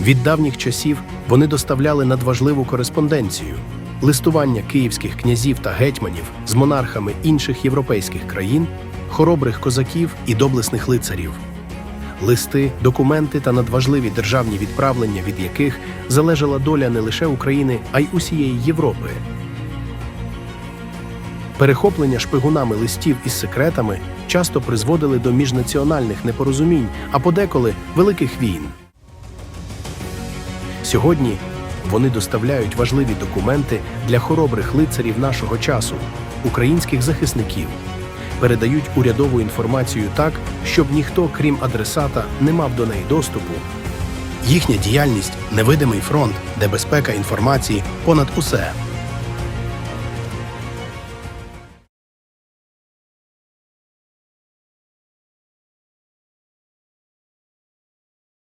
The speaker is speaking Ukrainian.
Від давніх часів вони доставляли надважливу кореспонденцію, листування київських князів та гетьманів з монархами інших європейських країн, хоробрих козаків і доблесних лицарів. Листи, документи та надважливі державні відправлення, від яких залежала доля не лише України, а й усієї Європи. Перехоплення шпигунами листів із секретами часто призводили до міжнаціональних непорозумінь, а подеколи великих війн. Сьогодні вони доставляють важливі документи для хоробрих лицарів нашого часу, українських захисників, передають урядову інформацію так, щоб ніхто, крім адресата, не мав до неї доступу. Їхня діяльність невидимий фронт, де безпека інформації понад усе.